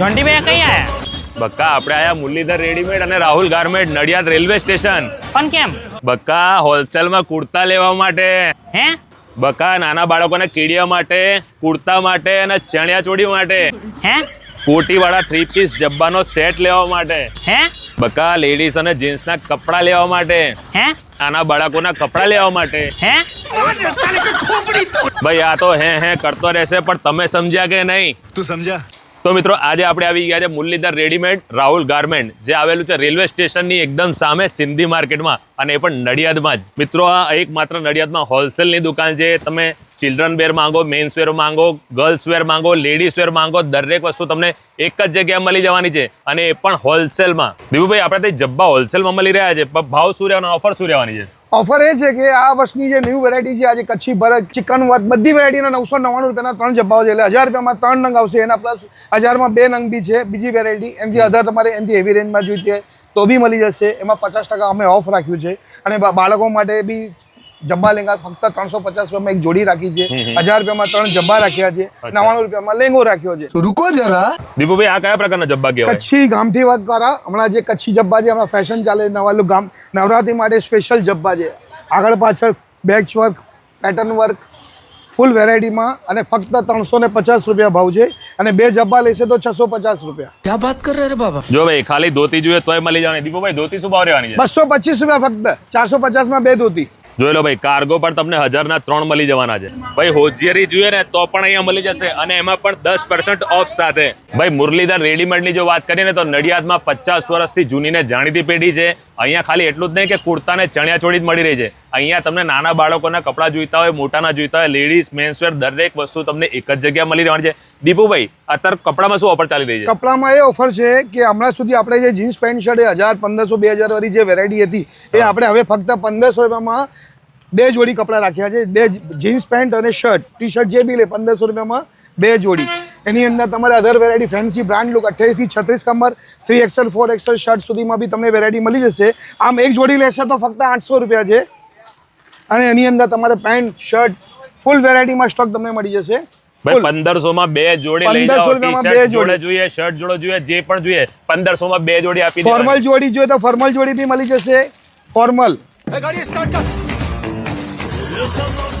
ઘંટીભાઈ કઈ આયા? બક્કા આપણે આયા મુરલીધર રેડીમેડ અને Rahul garment Nadiad railway station. પણ કેમ? બક્કા હોલસેલમાં કુર્તા લેવા માટે. હે? બક્કા નાના બાળકોને કીડિયા માટે કુર્તા માટે અને ચણિયા ચોળી માટે. હે? કોટીવાળા થ્રી પીસ જબ્બાનો સેટ લેવા માટે. હે? બક્કા લેડીઝ અને જેન્ટ્સના કપડાં લેવા માટે. હે? નાના બાળકોના કપડાં લેવા માટે. હે? ભાઈ આ તો હે હે કરતો રહેશે પણ તમે સમજ્યા કે નહીં? તું સમજા. તો મિત્રો, આજે આપણે આવી ગયા છે મુરલીધર રેડીમેડ રાહુલ ગાર્મેન્ટ જે આવેલું છે રેલવે સ્ટેશનની એકદમ સામે સિંધી માર્કેટમાં અને એ પણ નડિયાદમાં જ. મિત્રો, આ એક માત્ર નડિયાદમાં હોલસેલની દુકાન છે. તમે ચિલ્ડ્રન વેર માંગો મેન્સ વેર માંગો ગર્લ્સ વેર માંગો લેડીઝ વેર માંગો, દરેક વસ્તુ તમને એક જ જગ્યાએ મળી જવાની છે. અને એ પણ હોલસેલમાં. દીપુભાઈ, આપણે તે જબ્બા હોલસેલમાં મળી રહ્યા છે, પણ ભાવ શું રહેવાનો ઓફર શું રહેવાની છે? ઓફર એ છે કે આ વર્ષની જે ન્યૂ વેરાયટી છે, આજે કચ્છી ભરત ચિકન વર્ક બધી વેરાયટીના નવસો નવ્વાણું રૂપિયાના ત્રણ જબ્બાઓ છે. એટલે હજાર રૂપિયામાં ત્રણ નંગ આવશે, એના પ્લસ હજારમાં બે નંગ બી છે, બીજી વેરાયટી એનાથી અધર તમારે એનાથી હેવી રેન્જમાં જોઈએ તો બી મળી જશે. એમાં પચાસ ટકા અમે ઓફ રાખ્યું છે. અને બાળકો માટે બી જબ્બા લેંગા ફક્ત ત્રણસો પચાસ રૂપિયામાં એક જોડી રાખી છે. હજાર રૂપિયામાં ત્રણ જબ્બા રાખ્યા છે. નવાણું રૂપિયામાં લેંગો રાખ્યો છે. રૂકો જરા. દીપુભાઈ આ કયા પ્રકારના જબ્બા કહેવાય? કચ્છી ગામઠી વાત કરા. હમણાં જે કચ્છી જબ્બા છે હમણાં ફેશન ચાલે નવાલું ગામ. નવરાત્રી માટે સ્પેશિયલ જબ્બા છે. આગળ પાછળ બેચ વર્ક પેટર્ન વર્ક ફૂલ વેરાયટીમાં અને ફક્ત ત્રણસો ને પચાસ રૂપિયા ભાવ છે. અને બે જબ્બા લેશે તો છસો પચાસ રૂપિયા. ક્યાં વાત કરે રે બાબા? જો ભાઈ ખાલી ધોતી જોઈએ તોય મળી જવાની. દીપુભાઈ ધોતી શું ભાવ રહેવાની છે? બસો પચીસ રૂપિયા ફક્ત. ચારસો પચાસમાં બે ધોતી. જોઈ લો ભાઈ કાર્ગો પણ તમને હજારના ત્રણ મળી જવાના છે. ભાઈ હોજિયરી જોઈએ ને તો પણ અહીંયા મળી જશે અને એમાં પણ દસ પર્સન્ટ ઓફ સાથે. ભાઈ મુરલીધર રેડીમેડની જો વાત કરીએ ને તો નડિયાદમાં પચાસ વર્ષથી જૂનીને જાણીતી પેઢી છે. અહીંયા ખાલી એટલું જ નહીં કે કુર્તા ને ચણિયા ચોળી જ મળી રહી છે. અહીંયા તમને નાના બાળકોના કપડાં જોઈતા હોય મોટાના જોઈતા હોય લેડીઝ મેન્સવેર દરેક વસ્તુ તમને એક જ જગ્યાએ મળી રહેવાની છે. દીપુભાઈ અત્યારે કપડામાં શું ઓફર ચાલી રહી છે? કપડામાં એ ઓફર છે કે હમણાં સુધી આપણે જે જીન્સ પેન્ટ શર્ટ એ હજાર પંદરસો બે હજાર વાળી જે વેરાયટી હતી એ આપણે હવે ફક્ત પંદરસો રૂપિયામાં બે જોડી કપડાં રાખ્યા છે. બે જીન્સ પેન્ટ અને શર્ટ. ટી શર્ટ જે બી લે પંદરસો રૂપિયામાં બે જોડી. એની અંદર તમારે other variety fancy brand look અઠ્યાવીસથી છત્રીસ કમર three XL four XL shirt સુધીમાં બી તમને વેરાયટી મળી જશે. આમ એક જોડી લેશે તો ફક્ત આઠસો રૂપિયા છે. અને એની અંદર તમારે પેન્ટ શર્ટ ફૂલ વેરાયટીમાં સ્ટોક તમને મળી જશે. પંદરસો માં બે જોડી લઈ જાઓ. રૂપિયામાં બે જોડે જોઈએ શર્ટ જોડે જોઈએ જે પણ જોઈએ પંદરસો માં બે જોડી આપી ફોર્મલ જોડી જોઈએ તો ફોર્મલ જોડી બી મળી જશે. Formal Eu sou novo.